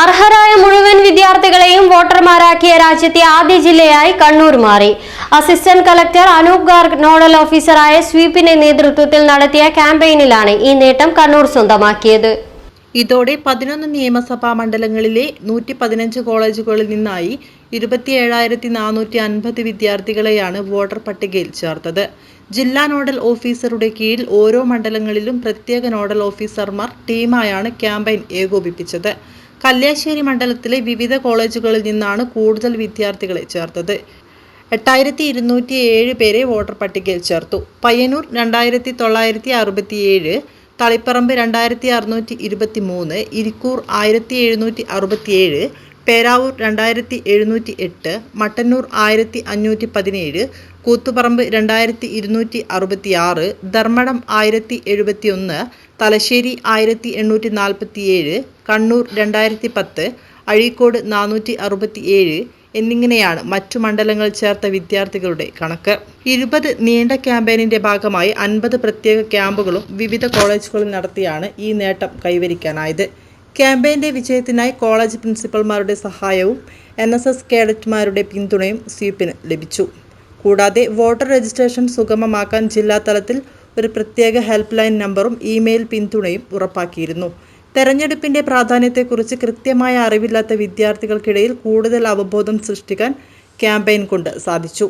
അർഹരായ മുഴുവൻ വിദ്യാർത്ഥികളെയും വോട്ടർമാരാക്കിയ രാജ്യത്തെ ആദ്യ ജില്ലയായി കണ്ണൂർ മാറി. Assistant collector Anoop Garg nodal ഓഫീസറായ സ്വീപിന്റെ നേതൃത്വത്തിൽ നടത്തിയ ക്യാമ്പയിനിലാണ് ഈ നേട്ടം കണ്ണൂർ സ്വന്തമാക്കിയത്. ഇതോടെ പതിനൊന്ന് നിയമസഭാ മണ്ഡലങ്ങളിലെ നൂറ്റി പതിനഞ്ച് കോളേജുകളിൽ നിന്നായി ഇരുപത്തിയേഴായിരത്തി നാനൂറ്റി അൻപത് വിദ്യാർത്ഥികളെയാണ് വോട്ടർ പട്ടികയിൽ ചേർത്തത്. ജില്ലാ നോഡൽ ഓഫീസറുടെ കീഴിൽ ഓരോ മണ്ഡലങ്ങളിലും പ്രത്യേക നോഡൽ ഓഫീസർമാർ ടീമായാണ് ക്യാമ്പയിൻ ഏകോപിപ്പിച്ചത്. കല്യാശ്ശേരി മണ്ഡലത്തിലെ വിവിധ കോളേജുകളിൽ നിന്നാണ് കൂടുതൽ വിദ്യാർത്ഥികളെ ചേർത്തത്. എട്ടായിരത്തി ഇരുന്നൂറ്റി ഏഴ് പേരെ വോട്ടർ പട്ടികയിൽ ചേർത്തു. പയ്യന്നൂർ രണ്ടായിരത്തി തൊള്ളായിരത്തി അറുപത്തിയേഴ് തളിപ്പറമ്പ് രണ്ടായിരത്തി അറുന്നൂറ്റി ഇരുപത്തി മൂന്ന് ഇരിക്കൂർ ആയിരത്തി എഴുന്നൂറ്റി അറുപത്തിയേഴ് പേരാവൂർ രണ്ടായിരത്തി എഴുന്നൂറ്റി എട്ട് മട്ടന്നൂർ ആയിരത്തി അഞ്ഞൂറ്റി പതിനേഴ് കൂത്തുപറമ്പ് രണ്ടായിരത്തി ഇരുന്നൂറ്റി അറുപത്തി ആറ് ധർമ്മടം ആയിരത്തി എഴുപത്തി ഒന്ന് തലശ്ശേരി ആയിരത്തി എണ്ണൂറ്റി നാൽപ്പത്തിയേഴ് കണ്ണൂർ രണ്ടായിരത്തി പത്ത് അഴീക്കോട് നാനൂറ്റി അറുപത്തി ഏഴ് എന്നിങ്ങനെയാണ് മറ്റു മണ്ഡലങ്ങൾ ചേർത്ത വിദ്യാർത്ഥികളുടെ കണക്ക്. ഇരുപത് നീണ്ട ക്യാമ്പയിനിന്റെ ഭാഗമായി അൻപത് പ്രത്യേക ക്യാമ്പുകളും വിവിധ കോളേജുകളിൽ നടത്തിയാണ് ഈ നേട്ടം കൈവരിക്കാനായത്. ക്യാമ്പയിന്റെ വിജയത്തിനായി കോളേജ് പ്രിൻസിപ്പൽമാരുടെ സഹായവും എൻ എസ് എസ് കേഡറ്റുമാരുടെ പിന്തുണയും സ്വീപ്പിന് ലഭിച്ചു. കൂടാതെ വോട്ടർ രജിസ്ട്രേഷൻ സുഗമമാക്കാൻ ജില്ലാ തലത്തിൽ ഒരു പ്രത്യേക ഹെൽപ്പ് ലൈൻ നമ്പറും ഇമെയിൽ പിന്തുണയും ഉറപ്പാക്കിയിരുന്നു. തെരഞ്ഞെടുപ്പിന്റെ പ്രാധാന്യത്തെക്കുറിച്ച് കൃത്യമായ അറിവില്ലാത്ത വിദ്യാർത്ഥികൾക്കിടയിൽ കൂടുതൽ അവബോധം സൃഷ്ടിക്കാൻ ക്യാമ്പയിൻ കൊണ്ട് സാധിച്ചു.